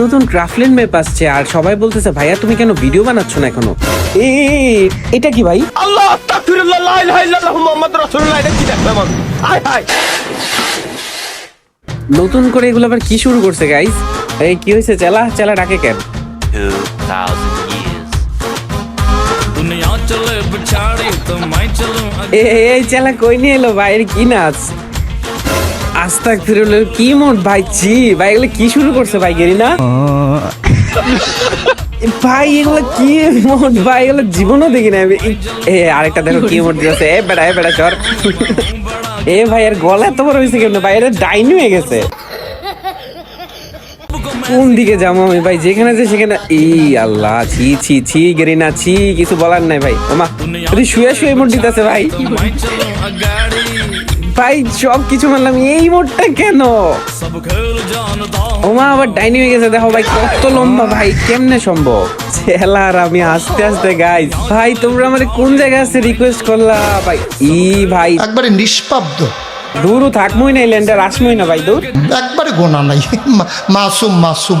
নতুন ম্যাপ আসছে আর সবাই বলতেছে ভাইয়া তুমি কেন ভিডিও বানাচ্ছ না এখনও? এ এটা কি ভাই? আল্লাহ লা ইলাহা ইল্লাল্লাহ মুহাম্মাদ রাসূলুল্লাহ এটা কি নতুন করে এগুলো আবার কি শুরু করছে গাইস এই কি হয়েছে? চালা চেলা ডাকে কেন? এই চালা কই নিয়ে এলো ভাইয়ের কি নাচ? আস্তাক ফিরলের কি মন? ভাই, ছি, ভাই, এগুলো কি শুরু করছে ভাই গেরি না ভাই, এগুলো কি মন? ভাই, এগুলো জীবনও দেখি না এ, আরেকটা দেখো কি মন দিয়েছে। এ বেটা এ বেটা চর। এ, ভাই, এর গলা এত বড় হয়েছে কেমন? ভাই, এটা ডাইন হয়ে গেছে। কোন দিকে যাব আমি? ভাই, যেখানে যে সেখানে এই আল্লাহ, ছি ছি ছি গেরি না ছি, কিছু বলার নাই, ভাই। ওমা, তুই শুয়ে শুয়ে মোট দিতেছে, ভাই। ভাই সব কিছু মানলাম এই মোড়টা কেন? ও মা আবার ডাইনি হয়ে গেছে দেখো ভাই কত লম্বা ভাই কেমনে সম্ভব? ছেলার আমি আস্তে আস্তে গাই ভাই তোমরা আমার কোন জায়গায় আসতে রিকোয়েস্ট করলা? ভাই ই ভাই। একবারে নিষ্পাব্দ। দূরও থাকমই না ল্যান্ডার আসমই না ভাই দূর। একবারে গোনা নাই। মাসুম মাসুম।